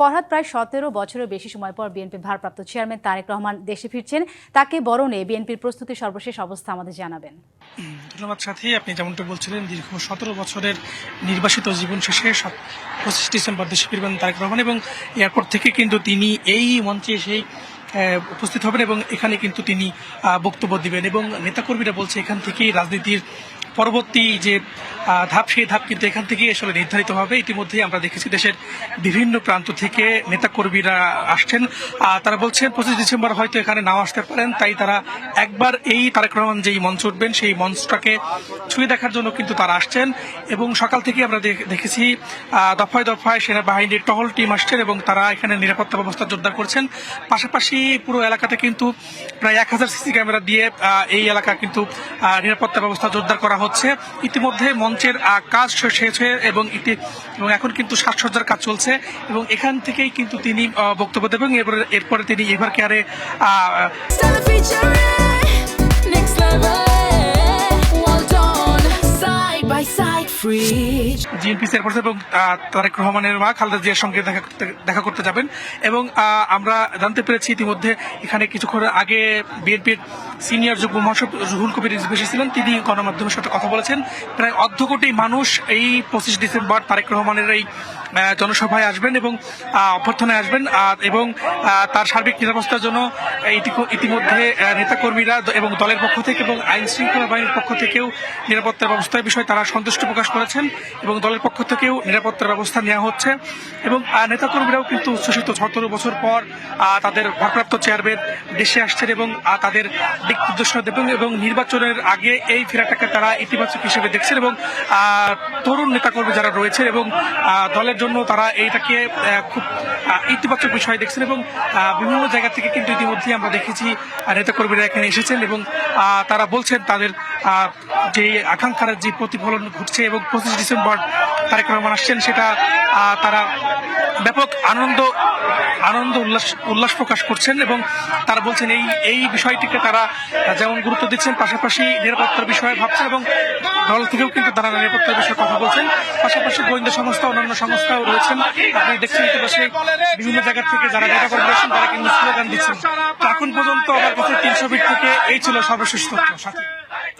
ফরহাদ প্রায় সতেরো বছরের বেশি সময় পর বিএনপির ভারপ্রাপ্ত চেয়ারম্যান তারেক রহমান দেশে ফিরছেন। তাকে বরণে বিএনপির প্রস্তুতি সর্বশেষ অবস্থা আমাদের জানাবেন। ধন্যবাদ সাথী আপনি যেমনটা বলছিলেন দীর্ঘ সতেরো বছরের নির্বাসিত জীবন শেষে পঁচিশ ডিসেম্বর দেশে ফিরবেন তারেক রহমান এবং এয়ারপোর্ট থেকে কিন্তু তিনি এই মঞ্চে আহ, উপস্থিত হবেন এবং এখানে কিন্তু তিনি বক্তব্য দিবেন এবং নেতাকর্মীরা বলছে এখান থেকেই রাজনীতির পরবর্তী যে ধাপ, সেই ধাপ কিন্তু এখান থেকেই আসলে নির্ধারিত হবে। ইতিমধ্যেই আমরা দেখেছি দেশের বিভিন্ন প্রান্ত থেকে নেতাকর্মীরা আসছেন। তারা বলছেন, পঁচিশ ডিসেম্বর হয়তো এখানে নাও আসতে পারেন, তাই তারা একবার এই তারেক রহমান যেই মঞ্চ উঠবেন, সেই মঞ্চটাকে ছুঁয়ে দেখার জন্য কিন্তু তারা আসছেন। এবং সকাল থেকে আমরা দেখ- দেখেছি দফায় দফায় সেনাবাহিনীর টহল টিম আসছেন এবং তারা এখানে নিরাপত্তা ব্যবস্থা জোরদার করছেন। পাশাপাশি পুরো এলাকাতে কিন্তু প্রায় এক হাজার সিসি ক্যামেরা দিয়ে এই এলাকা কিন্তু নিরাপত্তা ব্যবস্থা জোরদার করা হচ্ছে। ইতিমধ্যে মঞ্চের কাজ শেষ হয়েছে এবং ইতি এবং এখন কিন্তু সাজসজ্জার কাজ চলছে এবং এখান থেকেই কিন্তু তিনি বক্তব্য দেবেন এরপরে এরপরে তিনি এভার কেয়ারে জিএনপি চেয়ারপারসন এবং তারেক রহমানের মা খালেদা জিয়ার সঙ্গে দেখা করতে দেখা করতে যাবেন। এবং আমরা জানতে পেরেছি ইতিমধ্যে এখানে কিছুক্ষণ আগে বিএনপির সিনিয়র যুগ্ম মহাসচিব রুহুল কবির রিজভী এসেছিলেন তিনি গণমাধ্যমের সাথে কথা বলেছেন। প্রায় অর্ধ কোটি মানুষ এই পঁচিশ ডিসেম্বর তারেক রহমানের এই জনসভায় আসবেন এবং অভ্যর্থনায় আসবেন। এবং তার সার্বিক নিরাপত্তার জন্য ইতিমধ্যে নেতাকর্মীরা এবং দলের পক্ষ থেকে এবং আইন শৃঙ্খলা বাহিনীর পক্ষ থেকেও নিরাপত্তার ব্যবস্থার বিষয়ে তারা সন্তুষ্ট প্রকাশ করেছেন এবং দলের পক্ষ থেকেও নিরাপত্তার ব্যবস্থা নেওয়া হচ্ছে। এবং নেতাকর্মীরাও কিন্তু উচ্ছ্বসিত সতেরো বছর পর তাদের ভারপ্রাপ্ত চেয়ারম্যান দেশে আসছেন এবং তাদের দিক নির্দেশনা দেবেন এবং নির্বাচনের আগে এই ফেরাটাকে তারা ইতিবাচক হিসেবে দেখছেন এবং তরুণ নেতাকর্মী যারা রয়েছেন এবং দলের জন্য তারা এইটাকে খুব ইতিবাচক বিষয় দেখছেন এবং বিভিন্ন জায়গা থেকে কিন্তু ইতিমধ্যেই আমরা দেখেছি নেতাকর্মীরা এখানে এসেছেন এবং তারা বলছেন তাদের যে আকাঙ্ক্ষার যে প্রতিফলন ঘটছে এবং পঁচিশ ডিসেম্বর তারেক রহমান আসছেন, সেটা তারা ব্যাপক আনন্দ আনন্দ উল্লাস উল্লাস প্রকাশ করছেন এবং তারা বলছেন এই এই বিষয়টিকে তারা যেমন গুরুত্ব দিচ্ছেন, পাশাপাশি নিরাপত্তার বিষয়ে ভাবছেন এবং দল থেকেও কিন্তু তারা নিরাপত্তার বিষয়ে কথা বলছেন। পাশাপাশি গোয়েন্দা সংস্থা, অন্যান্য সংস্থাও রয়েছেন। আপনি দেখছেন ইতিপাশে বিভিন্ন জায়গা থেকে যারা কর্মী রয়েছেন তারা কিন্তু স্লোগান দিচ্ছেন। এখন পর্যন্ত আমার কাছে তিনশো ফিট থেকে এই ছিল সর্বশেষ তথ্য। সাথে।